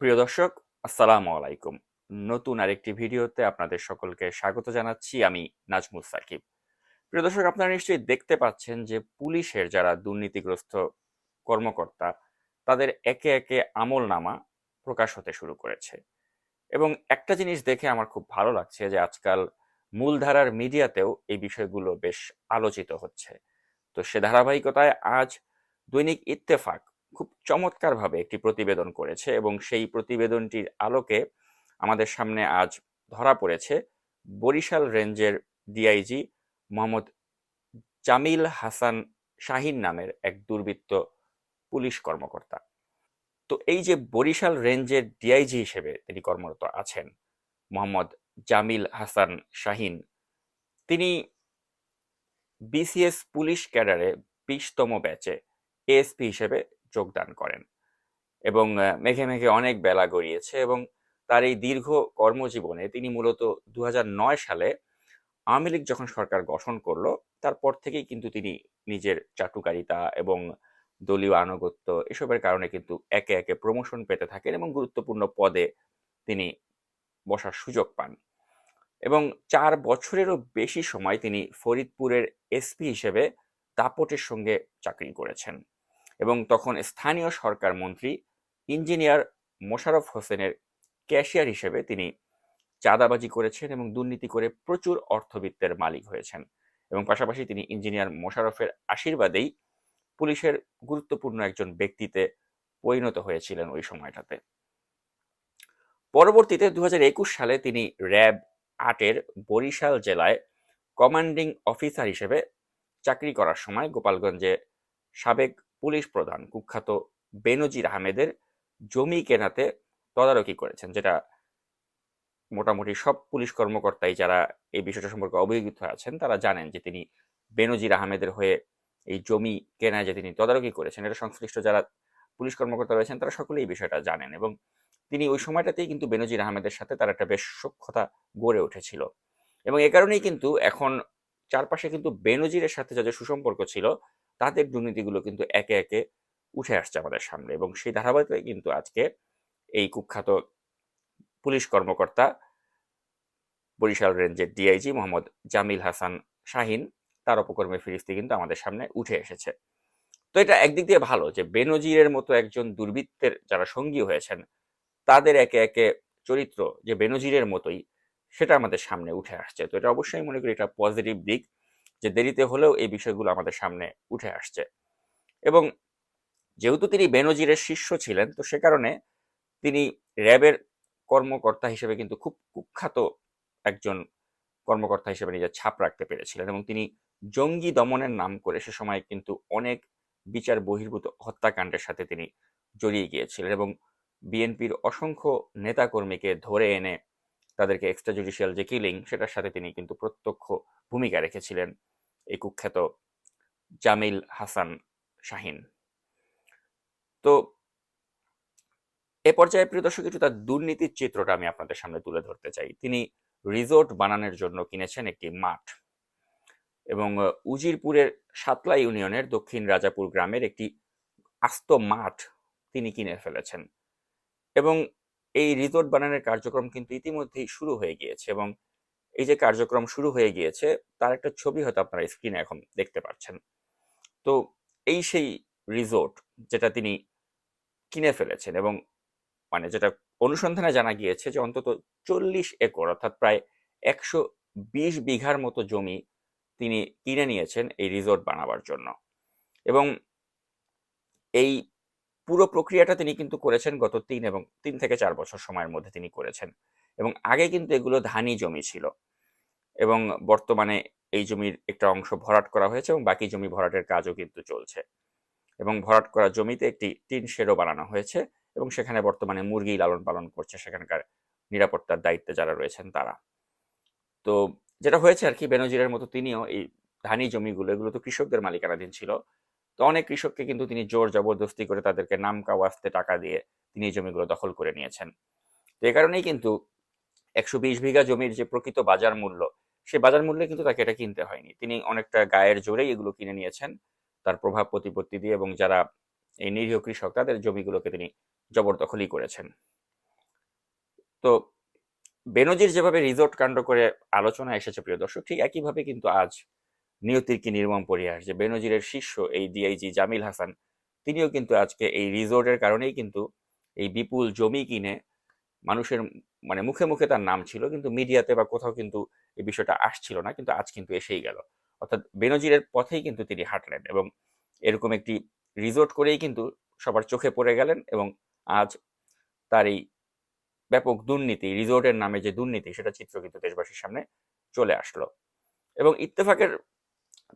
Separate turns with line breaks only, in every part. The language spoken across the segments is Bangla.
প্রিয় দর্শক, আসসালামু আলাইকুম। নতুন আরেকটি ভিডিওতে আপনাদের সকলকে স্বাগত জানাচ্ছি আমি নাজমুল সাকিব। প্রিয় দর্শক, আপনারা নিশ্চয়ই দেখতে পাচ্ছেন যে পুলিশের যারা দুর্নীতিগ্রস্ত কর্মকর্তা, তাদের একে একে আমল নামা প্রকাশ হতে শুরু করেছে। এবং একটা জিনিস দেখে আমার খুব ভালো লাগছে যে আজকাল মূলধারার মিডিয়াতেও এই বিষয়গুলো বেশ আলোচিত হচ্ছে। তো সে ধারাবাহিকতায় আজ দৈনিক ইত্তেফাক খুব চমৎকারভাবে একটি প্রতিবেদন করেছে এবং সেই প্রতিবেদনটির আলোকে আমাদের সামনে আজ ধরা পড়েছে বরিশাল রেঞ্জের ডিআইজি মোহাম্মদ জামিল হাসান শাহিন নামের এক দুর্বৃত্ত পুলিশ কর্মকর্তা। তো এই যে বরিশাল রেঞ্জের ডিআইজি হিসেবে তিনি কর্মরত আছেন মোহাম্মদ জামিল হাসান শাহিন, তিনি বিসিএস পুলিশ ক্যাডারে বিশতম ব্যাচে এএসপি হিসেবে যোগদান করেন। এবং মেঘে মেঘে অনেক বেলা গড়িয়েছে এবং তার এই দীর্ঘ কর্মজীবনে তিনি মূলত দু হাজার নয় সালে আওয়ামী লীগ যখন সরকার গঠন করল, তারপর থেকেই কিন্তু তিনি নিজের চাটুকারিতা এবং দলীয় আনুগত্য এসবের কারণে কিন্তু একে একে প্রমোশন পেতে থাকেন এবং গুরুত্বপূর্ণ পদে তিনি বসার সুযোগ পান। এবং চার বছরেরও বেশি সময় তিনি ফরিদপুরের এসপি হিসেবে দাপটের সঙ্গে চাকরি করেছেন। এবং তখন স্থানীয় সরকার মন্ত্রী ইঞ্জিনিয়ার মোশাররফ হোসেনের ক্যাশিয়ার হিসেবে তিনি চাঁদাবাজি করেছেন এবং দুর্নীতি করে প্রচুর অর্থবিত্তের মালিক হয়েছেন। এবং পাশাপাশি তিনি ইঞ্জিনিয়ার মোশাররফের আশীর্বাদেই পুলিশের গুরুত্বপূর্ণ একজন ব্যক্তিতে পরিণত হয়েছিলেন ওই সময়টাতে। পরবর্তীতে দু হাজার একুশ সালে তিনি র্যাব আটের বরিশাল জেলায় কমান্ডিং অফিসার হিসেবে চাকরি করার সময় গোপালগঞ্জে সাবেক পুলিশ প্রধান কুখ্যাত বেনজির আহমেদের জমি কেনাতে তদারকি করেছেন, যেটা মোটামুটি সব পুলিশ কর্মকর্তাই যারা এই বিষয়টা সম্পর্কে অবহিত আছেন, তারা জানেন যে তিনি বেনজির আহমেদের হয়ে এই জমি কেনায় যে তিনি তদারকি করেছেন, এটা সংশ্লিষ্ট যারা পুলিশ কর্মকর্তা রয়েছেন, তারা সকলেই এই বিষয়টা জানেন এবং তিনি ওই সময়টাতেই কিন্তু বেনজির আহমেদের সাথে তার একটা বেশ সক্ষতা গড়ে উঠেছিল। এবং এ কারণেই কিন্তু এখন চারপাশে কিন্তু বেনজিরের সাথে যাদের সুসম্পর্ক ছিল তাদের দুর্নীতিগুলো কিন্তু একে একে উঠে আসছে আমাদের সামনে এবং সেই ধারাবাহিকতায় কিন্তু আজকে এই কুখ্যাত পুলিশ কর্মকর্তা বরিশাল রেঞ্জের ডিআইজি মোহাম্মদ জামিল হাসান শাহিন তার অপকর্মে ফিরিস্তি কিন্তু আমাদের সামনে উঠে এসেছে। তো এটা একদিক দিয়ে ভালো যে বেনজিরের মতো একজন দুর্বৃত্তের যারা সঙ্গী হয়েছেন, তাদের একে একে চরিত্র যে বেনজিরের মতোই সেটা আমাদের সামনে উঠে আসছে। তো এটা অবশ্যই মনে করি এটা পজিটিভ দিক। যে দেরিতে হলেও এই বিষয়গুলো আমাদের সামনে উঠে আসছে। এবং যেহেতু তিনি বেনজিরের শিষ্য ছিলেন, তো সে কারণে তিনি র্যাবের কর্মকর্তা হিসেবে কিন্তু খুব কুখ্যাত একজন কর্মকর্তা হিসেবে নিজের ছাপ রাখতে পেরেছিলেন এবং তিনি জঙ্গি দমনের নাম করে সে সময় কিন্তু অনেক বিচার বহির্ভূত হত্যাকাণ্ডের সাথে তিনি জড়িয়ে গিয়েছিলেন এবং বিএনপির অসংখ্য নেতাকর্মীকে ধরে এনে তাদেরকে এক্সট্রা জুডিশিয়াল যে কিলিং সেটার সাথে তিনি কিন্তু প্রত্যক্ষ ভূমিকা রেখেছিলেন এই কুখ্যাত জামিল হাসান শাহিন। তো এ পর্যায়ে প্রিয় দর্শক, একটু তার দুর্নীতির চিত্রটা আমি আপনাদের সামনে তুলে ধরতে চাই। তিনি রিসোর্ট বানানোর জন্য কিনেছেন একটি মাঠ এবং উজিরপুরের সাতলা ইউনিয়নের দক্ষিণ রাজাপুর গ্রামের একটি আস্ত মাঠ তিনি কিনে ফেলেছেন। এবং এই রিসোর্ট বানানোর কার্যক্রম কিন্তু ইতিমধ্যেই শুরু হয়ে গিয়েছে এবং এই যে কার্যক্রম শুরু হয়ে গিয়েছে, তার একটা ছবি হয়তো আপনারা স্ক্রিনে এখন দেখতে পাচ্ছেন। তো এই সেই রিসোর্ট যেটা তিনি কিনে ফেলেছেন এবং মানে যেটা অনুসন্ধানে জানা গিয়েছে যে অন্তত চল্লিশ একর অর্থাৎ প্রায় একশো বিশ বিঘার মতো জমি তিনি কিনে নিয়েছেন এই রিসোর্ট বানাবার জন্য। এবং এই পুরো প্রক্রিয়াটা তিনি কিন্তু করেছেন গত তিন এবং তিন থেকে চার বছর সময়ের মধ্যে তিনি করেছেন। এবং আগে কিন্তু এগুলো ধানি জমি ছিল। এবং বর্তমানে এই জমির একটা অংশ ভরাট করা হয়েছে এবং বাকি জমি ভরাটের কাজও কিন্তু চলছে। এবং ভরাট করা জমিতে একটি টিন শেডও বানানো হয়েছে এবং সেখানে বর্তমানে মুরগি লালন পালন করছে সেখানকার নিরাপত্তার দায়িত্বে যারা রয়েছেন তারা। তো যেটা হয়েছে আর কি, বেনজিরের মতো তিনিও এই ধানি জমিগুলো, এগুলো তো কৃষকদের মালিকানাধীন ছিল। তো অনেক কৃষককে কিন্তু তিনি জোর জবরদস্তি করে তাদেরকে নাম কাওয়াস্তে টাকা দিয়ে তিনি এই জমিগুলো দখল করে নিয়েছেন। তো এই কারণেই কিন্তু একশো বিশ বিঘা জমির যে প্রকৃত বাজার মূল্য, সে বাজার মূল্যে কিন্তু তাকে এটা কিনতে হয়নি। তিনি অনেকটা গায়ের জোরেই এগুলো কিনে নিয়েছেন। তার প্রভাব প্রতিপত্তি দিয়ে এবং যারা এই নিরীহ কৃষক, তাদের জমিগুলোকে তিনি জবরদখলই করেছেন। তো বেনজির যেভাবে রিসোর্ট কাণ্ড করে আলোচনা এসেছে, প্রিয় দর্শক, ঠিক একইভাবে কিন্তু আজ নিয়তির কি নির্মম পরিহাস? যে বেনজিরের শিষ্য এই ডিআইজি জামিল হাসান, তিনিও কিন্তু আজকে এই রিসোর্টের কারণেই কিন্তু এই বিপুল জমি কিনে মানুষের মানে মুখে মুখে তার নাম ছিল, কিন্তু মিডিয়াতে বা কোথাও কিন্তু এই বিষয়টা আসছিল না, কিন্তু আজ কিন্তু এসেই গেল। অর্থাৎ বেনজিরের পথেই কিন্তু তিনি হাঁটলেন এবং এরকম একটি রিসোর্ট করেই কিন্তু সবার চোখে পড়ে গেলেন এবং আজ তার এই ব্যাপক দুর্নীতি, রিসোর্টের নামে যে দুর্নীতি, সেটা চিত্র কিন্তু দেশবাসীর সামনে চলে আসলো। এবং ইত্তেফাকের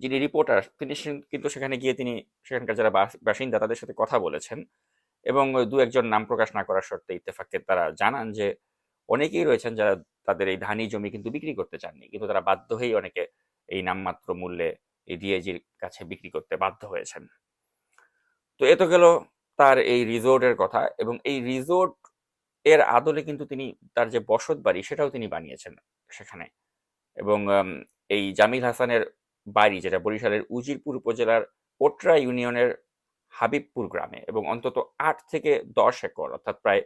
যিনি রিপোর্টার তিনি কিন্তু সেখানে গিয়ে তিনি সেখানকার যারা বাসিন্দা তাদের সাথে কথা বলেছেন এবং দু একজন নাম প্রকাশ না করার শর্তে ইত্তেফাককে তারা জানান যে অনেকেই রয়েছেন যারা তাদের এই ধানি জমি কিন্তু বিক্রি করতে চাননি, কিন্তু তারা বাধ্য হয়েই অনেকে এই নামমাত্র মূল্যে এই ডিআইজির কাছে বিক্রি করতে বাধ্য হয়েছেন। তো এ তো গেল তার এই রিসোর্টের কথা এবং এই রিজোর্ট এর আদলে কিন্তু তিনি তার যে বসত বাড়ি সেটাও তিনি বানিয়েছেন সেখানে এবং এই জামিল হাসানের বাড়ি, যেটা বরিশালের উজিরপুর উপজেলার ওটরা ইউনিয়নের হাবিবপুর গ্রামে এবং অন্তত আট থেকে দশ একর, অর্থাৎ প্রায়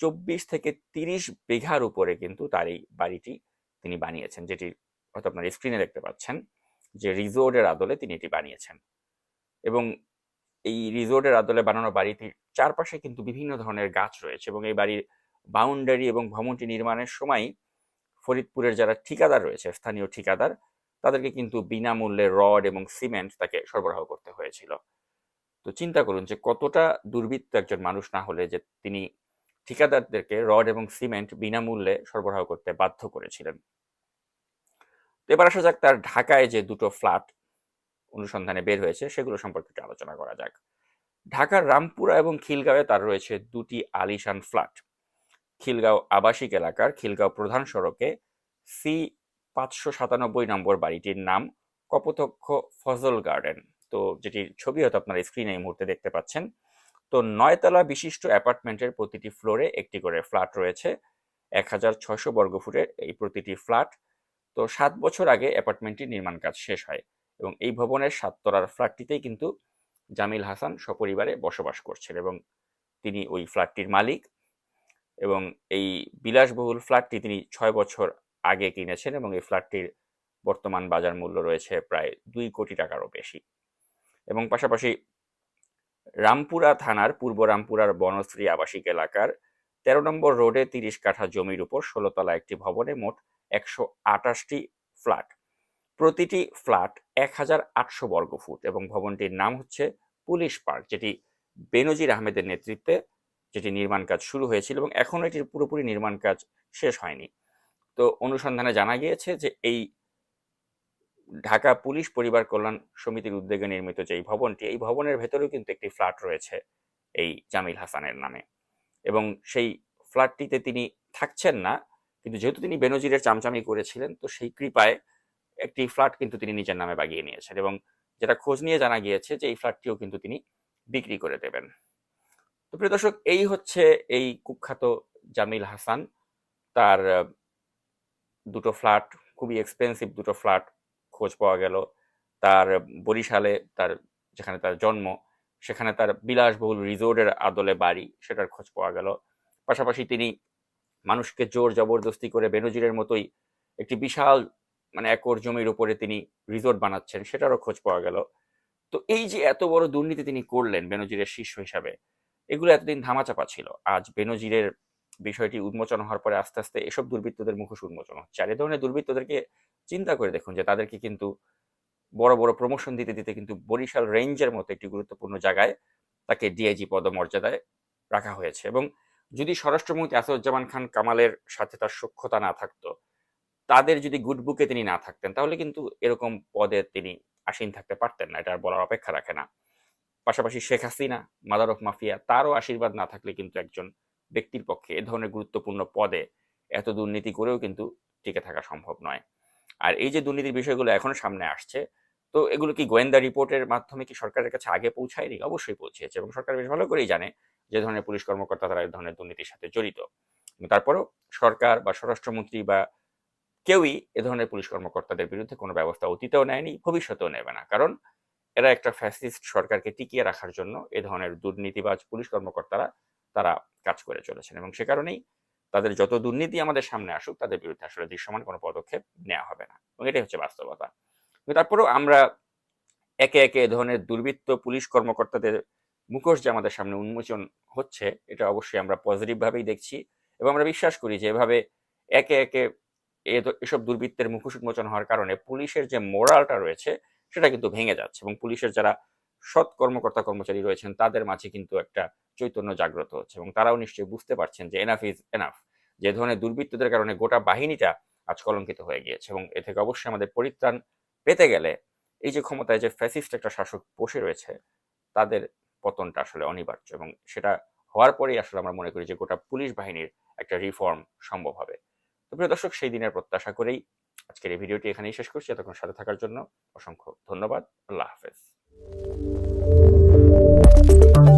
চব্বিশ থেকে তিরিশ বিঘার উপরে কিন্তু তার এই বাড়িটি তিনি বানিয়েছেন, যেটি হয়তো আপনার স্ক্রিনে দেখতে পাচ্ছেন যে রিজোর্টের আদলে তিনি এটি বানিয়েছেন। এবং এই রিজোর্টের আদলে বানানো বাড়িটির চারপাশে কিন্তু বিভিন্ন ধরনের গাছ রয়েছে এবং এই বাড়ির বাউন্ডারি এবং ভবনটি নির্মাণের সময় ফরিদপুরের যারা ঠিকাদার রয়েছে, স্থানীয় ঠিকাদার তাদেরকে কিন্তু বিনামূল্যে রড এবং সিমেন্ট তাকে সরবরাহ করতে হয়েছিল। তো চিন্তা করুন যে কতটা দুর্বৃত্ত একজন মানুষ না হলে যে তিনি ঠিকাদারদেরকে রড এবং সিমেন্ট বিনামূল্যে সরবরাহ করতে বাধ্য করেছিলেন। এবার আসা যাক তার ঢাকায় যে দুটো ফ্ল্যাট অনুসন্ধানে বের হয়েছে, সেগুলো সম্পর্কে একটু আলোচনা করা যাক। ঢাকার রামপুরা এবং খিলগাঁওয়ে তার রয়েছে দুটি আলিশান ফ্ল্যাট। খিলগাঁও আবাসিক এলাকার খিলগাঁও প্রধান সড়কে সি পাঁচশো সাতানব্বই নম্বর বাড়িটির নাম কপোতক্ষ ফজল গার্ডেন। তো যেটির ছবি হয়তো আপনারা স্ক্রিনে এই মুহূর্তে দেখতে পাচ্ছেন। তো নয়তলা বিশিষ্ট অ্যাপার্টমেন্টের প্রতিটি ফ্লোরে একটি করে ফ্ল্যাট রয়েছে। এক হাজার ছয়শো বর্গফুটের এই প্রতিটি ফ্ল্যাট তো সাত বছর আগে অ্যাপার্টমেন্টটির নির্মাণ কাজ শেষ হয় এবং এই ভবনের সাততলার ফ্ল্যাটটিতেই কিন্তু জামিল হাসান সপরিবারে বসবাস করছেন এবং তিনি ওই ফ্ল্যাটটির মালিক এবং এই বিলাসবহুল ফ্ল্যাটটি তিনি ছয় বছর আগে কিনেছেন এবং এই ফ্ল্যাটটির বর্তমান বাজার মূল্য রয়েছে প্রায় দুই কোটি টাকারও বেশি। এবং পাশাপাশি রামপুরা থানার পূর্ব রামপুরার বনশ্রী আবাসিক এলাকার তেরো নম্বর রোডে তিরিশ কাঠা জমির উপর ষোলোতলা একটি ভবনে মোট একশো আটাশটি ফ্ল্যাট। প্রতিটি ফ্ল্যাট এক হাজার আটশো বর্গফুট এবং ভবনটির নাম হচ্ছে পুলিশ পার্ক, যেটি বেনজির আহমেদের নেতৃত্বে যেটি নির্মাণ কাজ শুরু হয়েছিল এবং এখনও এটির পুরোপুরি নির্মাণ কাজ শেষ হয়নি। তো অনুসন্ধানে জানা গিয়েছে যে এই ঢাকা পুলিশ পরিবার কল্যাণ সমিতির উদ্যোগে নির্মিত যে এই ভবনটি, এই ভবনের ভেতরেও কিন্তু একটি ফ্ল্যাট রয়েছে এই জামিল হাসানের নামে। এবং সেই ফ্ল্যাটটিতে তিনি থাকছেন না, কিন্তু যেহেতু তিনি বেনজিরের চামচামি করেছিলেন, তো সেই কৃপায় একটি ফ্ল্যাট কিন্তু তিনি নিজের নামে বাগিয়ে নিয়েছেন এবং যেটা খোঁজ নিয়ে জানা গিয়েছে যে এই ফ্ল্যাটটিও কিন্তু তিনি বিক্রি করে দেবেন। তো প্রিয় দর্শক, এই হচ্ছে এই কুখ্যাত জামিল হাসান। তার দুটো ফ্ল্যাট খুবই এক্সপেন্সিভ দুটো ফ্ল্যাট খোঁজ পাওয়া গেল। তার বরিশালে তার, যেখানে তার জন্ম, সেখানে তার বিলাসবহুল রিজোর্টের আদলে বাড়ি, সেটার খোঁজ পাওয়া গেল। পাশাপাশি তিনি মানুষকে জোর জবরদস্তি করে বেনজিরের মতোই একটি বিশাল মানে একর জমির উপরে তিনি রিসোর্ট বানাচ্ছেন, সেটারও খোঁজ পাওয়া গেল। তো এই যে এত বড় দুর্নীতি তিনি করলেন বেনজিরের শীর্ষ হিসাবে, এগুলো এতদিন ধামাচাপা ছিল। আজ বেনজিরের বিষয়টি উন্মোচন হওয়ার পরে আস্তে আস্তে এসব দুর্বৃত্তদের মুখোশ উন্মোচন হচ্ছে। আর এ ধরনের দুর্বৃত্তদেরকে চিন্তা করে দেখুন যে তাদেরকে কিন্তু বড় বড় প্রমোশন দিতে দিতে কিন্তু বরিশাল রেঞ্জের মতো একটি গুরুত্বপূর্ণ জায়গায় তাকে ডিআইজি পদমর্যাদায় রাখা হয়েছে এবং যদি স্বরাষ্ট্রমন্ত্রী আসাদুজ্জামান খান কামালের সাথে তার সক্ষতা না থাকতো, তাদের যদি গুড বুকে তিনি না থাকতেন, তাহলে কিন্তু এরকম পদে তিনি আসীন থাকতে পারতেন না। এটা আর বলার অপেক্ষা রাখে না। পাশাপাশি Sheikh Hasina, mother of mafia, তারও আশীর্বাদ না থাকলে কিন্তু একজন ব্যক্তির পক্ষে এ ধরনের গুরুত্বপূর্ণ পদে এত দুর্নীতি করেও কিন্তু টিকে থাকা সম্ভব নয়। আর এই যে দুর্নীতির বিষয়গুলো এখনও সামনে আসছে, তো এগুলো কি গোয়েন্দা রিপোর্টের মাধ্যমে কি সরকারের কাছে আগে পৌঁছায়নি? অবশ্যই পৌঁছেছে এবং সরকার বেশ ভালো করেই জানে যে ধরনের পুলিশ কর্মকর্তা তারা এই ধরনের দুর্নীতির সাথে জড়িত। তারপরও সরকার বা স্বরাষ্ট্রমন্ত্রী বা কেউই এ ধরনের পুলিশ কর্মকর্তাদের বিরুদ্ধে কোনো ব্যবস্থা অতীতেও নেয়নি, ভবিষ্যতেও নেবে না। কারণ এরা একটা ফ্যাসিস্ট সরকারকে টিকিয়ে রাখার জন্য এ ধরনের দুর্নীতিবাজ পুলিশ কর্মকর্তারা তারা কাজ করে চলেছেন এবং সে কারণেই তাদের যত দুর্নীতি আমাদের সামনে আসুক, তাদের বিরুদ্ধে আসলে দৃশ্যমান কোনো পদক্ষেপ নেওয়া হবে না। এবং এটাই হচ্ছে বাস্তবতা। তারপরেও আমরা একে একে ধরনের দুর্বৃত্ত পুলিশ কর্মকর্তাদের মুখোশ যে আমাদের সামনে উন্মোচন হচ্ছে, এটা অবশ্যই আমরা পজিটিভ ভাবেই দেখছি এবং আমরা বিশ্বাস করি যে এভাবে একে একে এসব দুর্বৃত্তের মুখোশ উন্মোচন হওয়ার কারণে পুলিশের যে মোরালটা রয়েছে, সেটা কিন্তু ভেঙে যাচ্ছে এবং পুলিশের যারা সৎ কর্মকর্তা কর্মচারী রয়েছেন, তাদের মাঝে কিন্তু একটা চৈতন্য জাগ্রত হচ্ছে এবং তারাও নিশ্চয়ই বুঝতে পারছেন যে এনাফ ইজ এনাফ যে ধরনের দুর্বৃত্তদের কারণে গোটা বাহিনীটা আজ কলঙ্কিত হয়ে গিয়েছে এবং এ থেকে অবশ্যই আমাদের পরিত্রাণ পেতে গেলে এই যে ক্ষমতায় যে ফ্যাসিস্ট একটা শাসক বসে রয়েছে, তাদের পতনটা আসলে অনিবার্য এবং সেটা হওয়ার পরেই আসলে আমরা মনে করি যে গোটা পুলিশ বাহিনীর একটা রিফর্ম সম্ভব হবে। তো প্রিয় দর্শক, সেই দিনের প্রত্যাশা করেই আজকের এই ভিডিওটি এখানেই শেষ করছি। এতক্ষণ সাথে থাকার জন্য অসংখ্য ধন্যবাদ। আল্লাহ হাফেজ। Thank you.